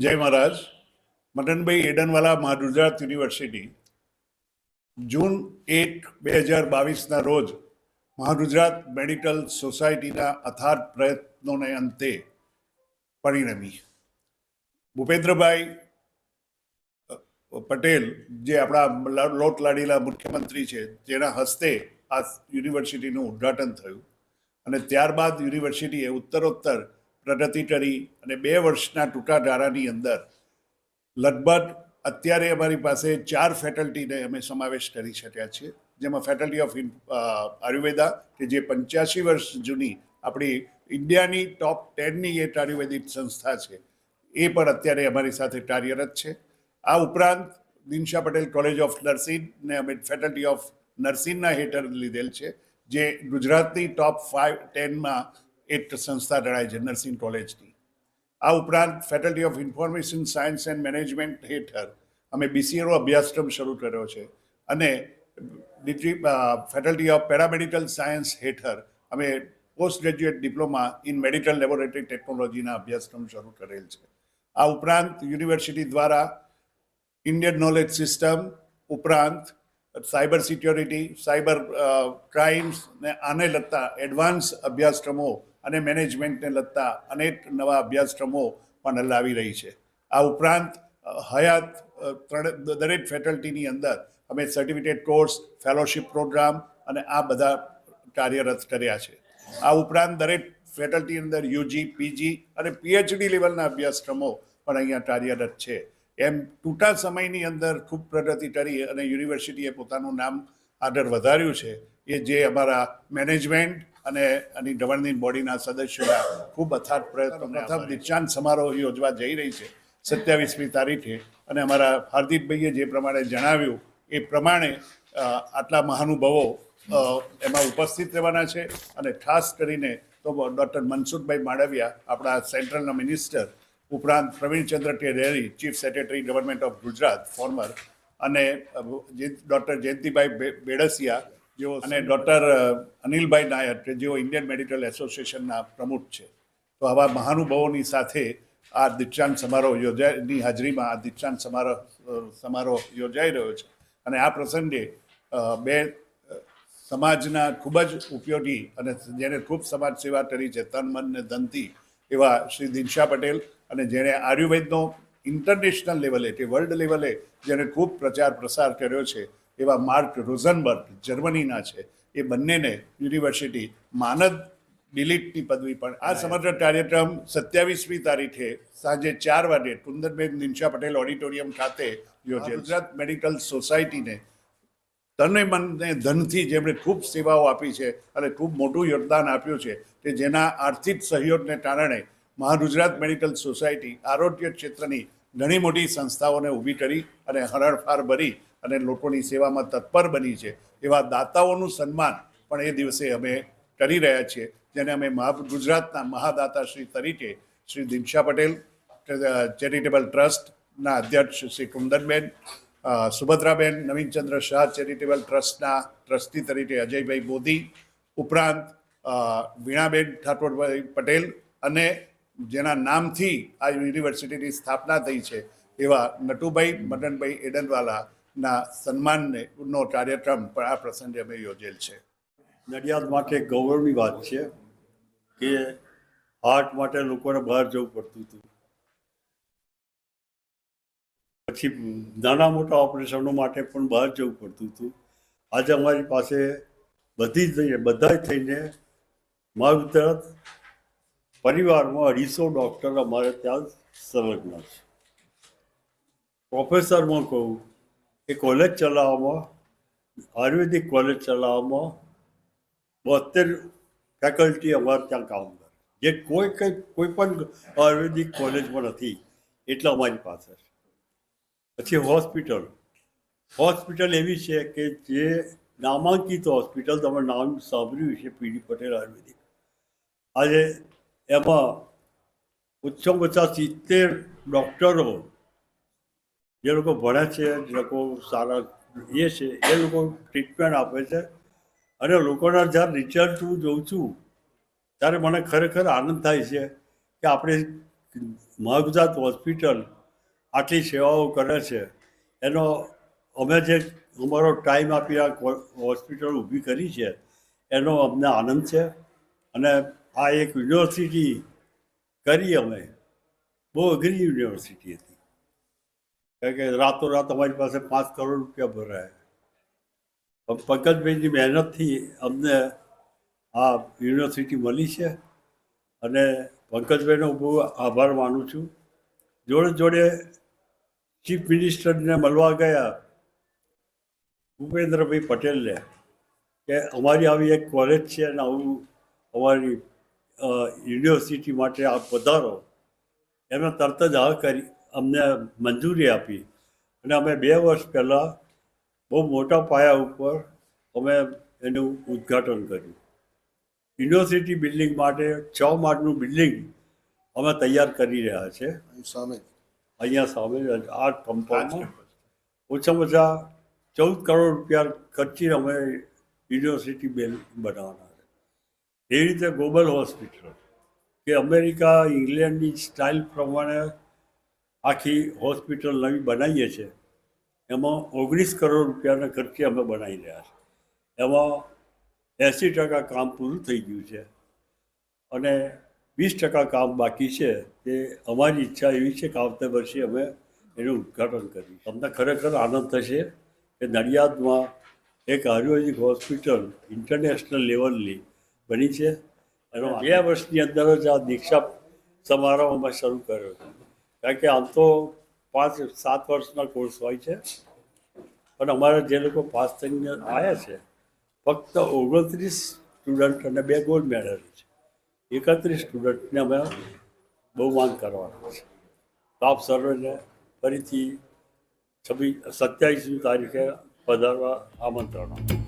જય મહારાજ. મટનભાઈ એડનવાલા મહાગુજરાત યુનિવર્સિટી. જૂન એક, બે હજાર બાવીસના રોજ મહા ગુજરાત મેડિકલ સોસાયટીના અથાર પ્રયત્નોને અંતે પરિણમી ભૂપેન્દ્રભાઈ પટેલ જે આપણા લોટ લાડીલા મુખ્યમંત્રી છે, જેના હસ્તે આ યુનિવર્સિટીનું ઉદ્ઘાટન થયું. અને ત્યારબાદ યુનિવર્સિટીએ ઉત્તરોત્તર પ્રગતિ કરી અને બે વર્ષના ટૂંકા ગાળાની અંદર લગભગ અત્યારે અમારી પાસે ચાર ફેકલ્ટીને અમે સમાવેશ કરી શક્યા છીએ, જેમાં ફેકલ્ટી ઓફ આયુર્વેદા, કે જે પંચ્યાસી વર્ષ જૂની આપણી ઇન્ડિયાની ટોપ ટેનની એક આયુર્વેદિક સંસ્થા છે, એ પણ અત્યારે અમારી સાથે કાર્યરત છે. આ ઉપરાંત Dinsha Patel college of nursing ને અમે ફેકલ્ટી ઓફ નર્સિંગના હેઠળ લીધેલ છે, જે ગુજરાતની ટોપ ફાઇવ ટેનમાં એક સંસ્થા ગણાય છે, નર્સિંગ કોલેજની. આ ઉપરાંત faculty of information science and management હેઠળ અમે બીસીએનો અભ્યાસક્રમ શરૂ કર્યો છે અને degree faculty of paramedical science હેઠળ અમે post graduate diploma in medical laboratory ટેકનોલોજીના અભ્યાસક્રમ શરૂ કરેલ છે. આ ઉપરાંત યુનિવર્સિટી દ્વારા ઇન્ડિયન નોલેજ સિસ્ટમ ઉપરાંત સાયબર સિક્યોરિટી, સાયબર ક્રાઇમ્સ ને આને લગતા એડવાન્સ અભ્યાસક્રમો અને મેનેજમેન્ટને લગતા અનેક નવા અભ્યાસક્રમો પણ લાવી રહી છે. આ ઉપરાંત હયાત દરેક ફેકલ્ટીની અંદર અમે સર્ટિફિકેટ કોર્સ ફેલોશિપ પ્રોગ્રામ અને આ બધા કાર્યરત કર્યા છે. આ ઉપરાંત દરેક ફેકલ્ટી અંદર યુજી, પીજી અને પીએચડી લેવલના અભ્યાસક્રમો પણ અહીંયા કાર્યરત છે. એમ ટૂંકા સમયની અંદર ખૂબ પ્રગતિ કરી અને યુનિવર્સિટીએ પોતાનું નામ આગળ વધાર્યું છે, એ જે અમારા મેનેજમેન્ટ અને એની ગવર્નિંગ બોડીના સદસ્યોના ખૂબ અથાગ પ્રયત્નો પ્રથમ દીક્ષાંત સમારોહ યોજવા જઈ રહી છે સત્યાવીસમી તારીખે. અને અમારા હાર્દિકભાઈએ જે પ્રમાણે જણાવ્યું, એ પ્રમાણે આટલા મહાનુભાવો એમાં ઉપસ્થિત રહેવાના છે. અને ખાસ કરીને તો ડૉક્ટર મનસુખભાઈ માડવિયા, આપણા સેન્ટ્રલના મિનિસ્ટર, ઉપરાંત Pravinchandra K chief secretary government of Gujarat, former, અને ડૉક્ટર જયંતિભાઈ બેડસિયા જેઓ અને ડૉક્ટર અનિલભાઈ નાયર, કે જેઓ ઇન્ડિયન મેડિકલ એસોસિએશનના પ્રમુખ છે. તો આવા મહાનુભાવોની સાથે આ દીક્ષાંત સમારોહ યોજાયની હાજરીમાં આ દીક્ષાંત સમારોહ સમારોહ યોજાઈ રહ્યો છે. અને આ પ્રસંગે બે સમાજના ખૂબ જ ઉપયોગી અને જેને ખૂબ સમાજ સેવા કરી છે, તન, મન ને ધનથી, એવા શ્રી દિનશા પટેલ અને જેણે આયુર્વેદનો ઇન્ટરનેશનલ લેવલે કે વર્લ્ડ લેવલે જેને ખૂબ પ્રચાર પ્રસાર કર્યો છે એવા માર્ક રોઝનબર્ગ જર્મનીના છે એ બંનેને યુનિવર્સિટી માનદ ડિલીટની પદવી પણ આ સમગ્ર કાર્યક્રમ સત્યાવીસમી તારીખે સાંજે ચાર વાગે કુંદનબેન દિનશા પટેલ ઓડિટોરિયમ ખાતે યોજેલ ગુજરાત મેડિકલ સોસાયટીને તને મનને ધનથી જેમણે ખૂબ સેવાઓ આપી છે અને ખૂબ મોટું યોગદાન આપ્યું છે કે જેના આર્થિક સહયોગને કારણે મહાગુજરાત મેડિકલ સોસાયટી આરોગ્ય ક્ષેત્રની ઘણી મોટી સંસ્થાઓને ઊભી કરી અને હરણફાર ભરી અને લોકોની સેવામાં તત્પર બની છે, એવા દાતાઓનું સન્માન પણ એ દિવસે અમે કરી રહ્યા છીએ, જેને અમે મહા ગુજરાતના મહાદાતા શ્રી તરીકે શ્રી દિનશા પટેલ ચેરિટેબલ ટ્રસ્ટના અધ્યક્ષ શ્રી કુંદનબેન સુભદ્રાબેન, નવીનચંદ્ર શાહ ચેરિટેબલ ટ્રસ્ટના ટ્રસ્ટી તરીકે અજયભાઈ મોદી, ઉપરાંત વીણાબેન ઠાકોરભાઈ પટેલ અને જેના નામથી આ યુનિવર્સિટીની સ્થાપના થઈ છે, એવા નટુભાઈ, મદનભાઈ એડનવાલાના સન્માનને નો કાર્યક્રમ પણ આ પ્રસંગે અમે યોજેલ છે. નડિયાદ માટે ગૌરવની વાત છે કે હાર્ટ માટે લોકોને બહાર જવું પડતું હતું. પછી નાના મોટા ઓપરેશનો માટે પણ બહાર જવું પડતું હતું. આજે અમારી પાસે બધી જ થઈને બધા થઈને મારું તરફ પરિવારમાં અઢીસો ડૉક્ટર અમારે ત્યાં સંલગ્ન છે. પ્રોફેસરમાં કહું એ કોલેજ ચલાવવામાં, આયુર્વેદિક કોલેજ ચલાવવામાં બોતેર ફેકલ્ટી અમારે ત્યાં કામ કરે. જે કોઈ કંઈ, કોઈ પણ આયુર્વેદિક કોલેજમાં નથી, એટલા અમારી પાસે પછી હોસ્પિટલ. હોસ્પિટલ એવી છે કે જે નામાંકિત હોસ્પિટલ, તમે નામ સાંભળ્યું છે પીડી પટેલ આયુર્વેદિક. આજે એમાં ઓછામાં ઓછા સિત્તેર ડૉક્ટરો જે લોકો ભણે છે, જે લોકો સારા એ છે, એ લોકો ટ્રીટમેન્ટ આપે છે. અને લોકોના જ્યારે રિઝલ્ટ હું જોઉં છું, ત્યારે મને ખરેખર આનંદ થાય છે કે આપણે મહાગુજરાત હોસ્પિટલ આટલી સેવાઓ કરે છે. એનો અમે જે અમારો ટાઈમ આપી આ હોસ્પિટલ ઊભી કરી છે, એનો અમને આનંદ છે. અને આ એક યુનિવર્સિટી કરી અમે, બહુ અઘરી યુનિવર્સિટી હતી. કે રાતોરાત અમારી પાસે પાંચ કરોડ રૂપિયા ભરાય. પંકજભાઈની મહેનતથી અમને આ યુનિવર્સિટી મળી છે અને પંકજભાઈનો બહુ આભાર માનું છું. જોડે જોડે ચીફ મિનિસ્ટરને મળવા ગયા ભૂપેન્દ્રભાઈ પટેલને કે અમારી આવી એક કોલેજ છે અને આવું અમારી યુનિવર્સિટી માટે આપ પધારો. એમને તરત જ હા કરી અમને મંજૂરી આપી. અને અમે બે વર્ષ પહેલાં બહુ મોટા પાયા ઉપર અમે એનું ઉદ્ઘાટન કર્યું. યુનિવર્સિટી બિલ્ડિંગ માટે છ માળનું બિલ્ડિંગ અમે તૈયાર કરી રહ્યા છે. સામે અહીંયા સામે આ કમ્પાઉન્ડમાં ઓછામાં ઓછા ચૌદ કરોડ રૂપિયા ખર્ચી અમે યુનિવર્સિટી બિલ્ડિંગ બનાવવાના છે. એ રીતે ગ્લોબલ હોસ્પિટલ કે અમેરિકા ઇંગ્લેન્ડની સ્ટાઇલ પ્રમાણે આખી હોસ્પિટલ નવી બનાવીએ છીએ. એમાં ઓગણીસ કરોડ રૂપિયાના ખર્ચે અમે બનાવી રહ્યા છીએ. એમાં એંસી ટકા કામ પૂરું થઈ ગયું છે અને વીસ ટકા કામ બાકી છે. તે અમારી ઈચ્છા એવી છે કે આવતા વર્ષે અમે એનું ઉદ્ઘાટન કર્યું તમને ખરેખર આનંદ થશે કે નડિયાદમાં એક આયુર્વેદિક હોસ્પિટલ ઇન્ટરનેશનલ લેવલની બની છે. અને બે વર્ષની અંદર જ આ દીક્ષા સમારોહ અમે શરૂ કર્યો છે. કારણ કે આમ તો પાંચ, સાત વર્ષના કોર્સ હોય છે. પણ અમારા જે લોકો પાસ થઈને આવ્યા છે, ફક્ત ઓગણત્રીસ સ્ટુડન્ટ અને બે ગોલ્ડ મેડલ છે. એકત્રીસ સ્ટુડન્ટને અમે બહુમાન કરવાના છે. તો આપ સર્વેને ફરીથી છવ્વીસ, સત્યાવીસમી તારીખે પધારવા આમંત્રણ